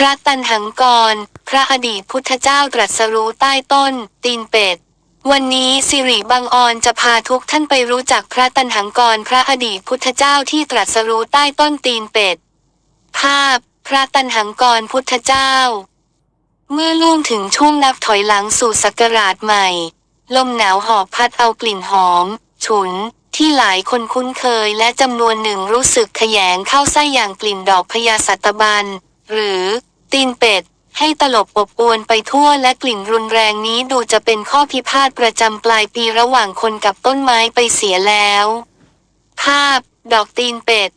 พระตันหังกร พระอดีตพุทธเจ้าตรัสรู้ใต้ต้น ตีนเป็ด วันนี้สิริบางออนจะพาทุกท่านไปรู้จักพระตันหังกร พระอดีตพุทธเจ้าที่ตรัสรู้ใต้ต้นตีนเป็ด ภาพ พระตันหังกรพุทธเจ้า เมื่อล่วงถึงช่วงนับถอยหลังสู่ศักราชใหม่ ลมหนาวหอบพัดเอากลิ่นหอม ฉุนที่หลายคนคุ้นเคยและจำนวนหนึ่งรู้สึกขยงเข้าไส้อย่างกลิ่นดอกพญาสัตบัน หรือ ตีนเป็ด ให้ตลบอบอวนไปทั่วและกลิ่นรุนแรงนี้ดูจะเป็นข้อพิพาทประจำปลายปีระหว่างคนกับต้นไม้ไปเสียแล้ว ภาพ ดอกตีนเป็ด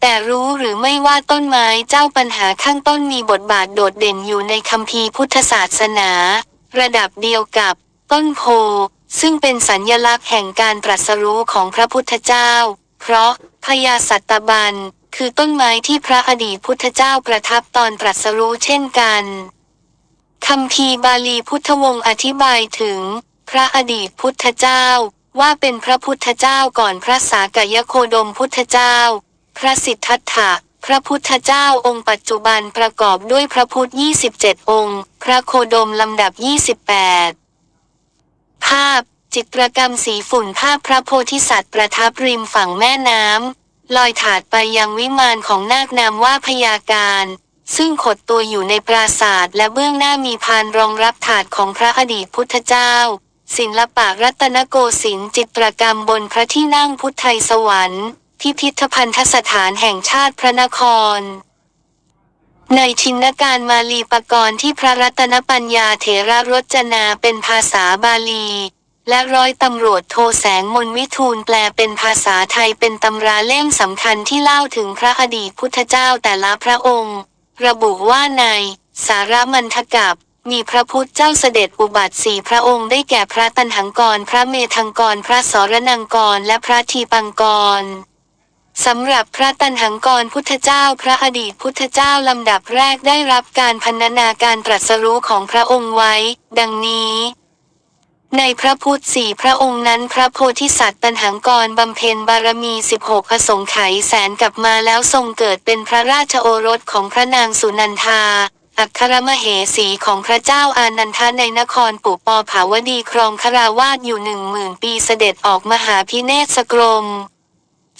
แต่รู้หรือไม่ว่าต้นไม้เจ้าปัญหาข้างต้นมีบทบาทโดดเด่นอยู่ในคัมภีร์พุทธศาสนา ระดับเดียวกับ ต้นโพ ซึ่งเป็นสัญญลักษณ์แห่งการตรัสรู้ของพระพุทธเจ้า เพราะพญาสัตบัน คือต้นไม้ที่พระอดีตพุทธเจ้าประทับตอนตรัสรู้เช่นกันคัมภีบาลีพุทธวงศ์อธิบายถึง พระอดีตพุทธเจ้า ว่าเป็นพระพุทธเจ้าก่อนพระสากยโคดมพุทธเจ้า พระสิทธัตถะพระพุทธเจ้าองค์ปัจจุบันประกอบด้วยพระพุทธ 27 องค์ พระโคดมลำดับ 28 ภาพ จิตรกรรมสีฝุ่นภาพพระโพธิสัตว์ประทับริมฝั่งแม่น้ำ ลอยถาดไปยังวิมานของนาคนามว่าพยาการ ซึ่งขดตัวอยู่ในปราศาสาทและเบื้องหน้ามีพานรองรับถาดของพระอดีตพุทธเจ้า ศิลปะรัตนโกสินทร์จิตรกรรมบนพระที่นั่งพุทธไทยสวรรค์พิพิธภัณฑสถานแห่งชาติพระนคร ในชินการมาลีปกรณ์ที่พระรัตนปัญญาเถระรจนาเป็นภาษาบาลี และร้อยตำรวจโทแสงมนวิทูลแปลเป็นภาษาไทยเป็นตำราเล่มสำคัญที่เล่าถึงพระอดีตพุทธเจ้าแต่ละพระองค์ ระบุว่าในสารมันทกับมีพระพุทธเจ้าเสด็จอุบัติสี่พระองค์ได้แก่พระตันหังกร พระเมธังกร พระสรนังกร และพระทีปังกรสำหรับพระตันหังกรพุทธเจ้า พระอดีตพุทธเจ้าลำดับแรกได้รับการพันนาการตรัสรู้ของพระองค์ไว้ ดังนี้ ในพระพุทธสี่พระองค์นั้นพระโพธิสัตว์ตันหังกรบำเพ็ญบารมี 16 อสงไขยแสนกลับมาแล้วทรงเกิดเป็นพระราชโอรสของพระนางสุนันทา อัครมเหสีของพระเจ้าอานันทาในนครปุปอภาวดีครองคราวาสอยู่หนึ่งหมื่นปีเสด็จออกมหาพิเนศกรม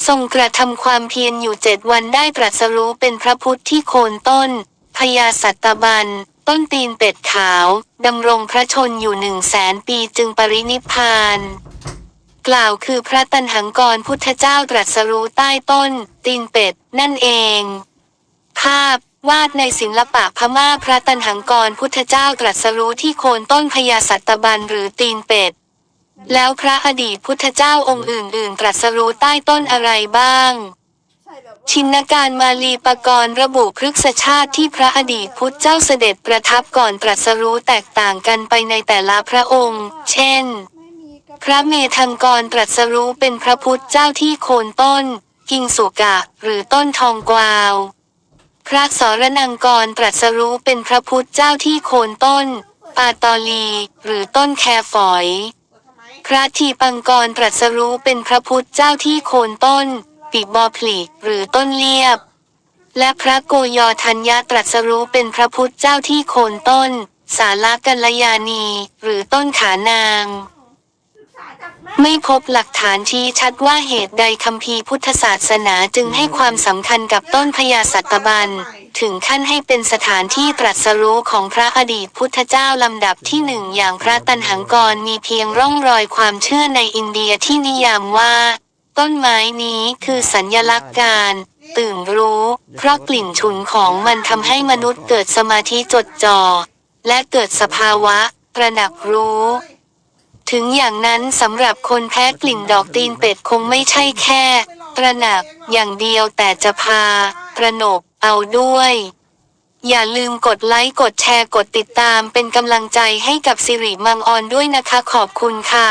ทรงกระทำความเพียรอยู่เจ็ดวันได้ตรัสรู้เป็นพระพุทธที่โคนต้นพญาสัตบัน ต้นตีนเป็ดขาว ดำรงพระชนอยู่หนึ่งแสนปีจึงปรินิพานกล่าวคือพระตันหังกรพุทธเจ้าตรัสรู้ใต้ต้น ตีนเป็ด นั่นเอง ภาพวาดในศิลปะพม่าพระตันหังกรพุทธเจ้าตรัสรู้ที่โคนต้นพญาสัตบันหรือตีนเป็ด แล้วพระอดีตพุทธเจ้าองค์อื่น ๆ ตรัสรู้ใต้ต้นอะไรบ้าง ชินการมาลีปกรณ์ระบุพฤกษชาติที่พระอดีตพุทธเจ้าเสด็จประทับก่อนตรัสรู้แตกต่างกันไปในแต่ละพระองค์ เช่น พระเมธังกรตรัสรู้เป็นพระพุทธเจ้าที่โคนต้น กิงสุกะ หรือต้นทองกวาว พระสรนังกรตรัสรู้เป็นพระพุทธเจ้าที่โคนต้น ปาตอลี หรือต้นแคฝอย พระทีปังกรตรัสรู้เป็นพระพุทธเจ้าที่โคนต้น ปีบอพลีหรือต้นเลียบ และพระโกยอธัญญาตรัสรู้เป็นพระพุทธเจ้าที่โคนต้น สาลกัลยานีหรือต้นขานาง ไม่พบหลักฐานชี้ชัดว่าเหตุใดคัมภีพุทธศาสนาจึงให้ความสำคัญกับต้นพญาสัตบันถึงขั้นให้เป็นสถานที่ตรัสรู้ของพระอดีตพุทธเจ้าลำดับที่หนึ่งอย่างพระตันหังกรมีเพียงร่องรอยความเชื่อในอินเดียที่นิยามว่า ต้นไม้นี้คือสัญญลักษณ์การ ตื่นรู้ เพราะกลิ่นฉุนของมันทำให้มนุษย์เกิดสมาธิจดจ่อและเกิดสภาวะตระหนักรู้ ถึงอย่างนั้นสำหรับคนแพ้กลิ่นดอกตีนเป็ดคงไม่ใช่แค่ ตระหนักอย่างเดียวแต่จะพาตระนกเอาด้วย อย่าลืมกดไลค์กดแชร์กดติดตามเป็นกำลังใจให้กับสิริมังออนด้วยนะคะขอบคุณค่ะ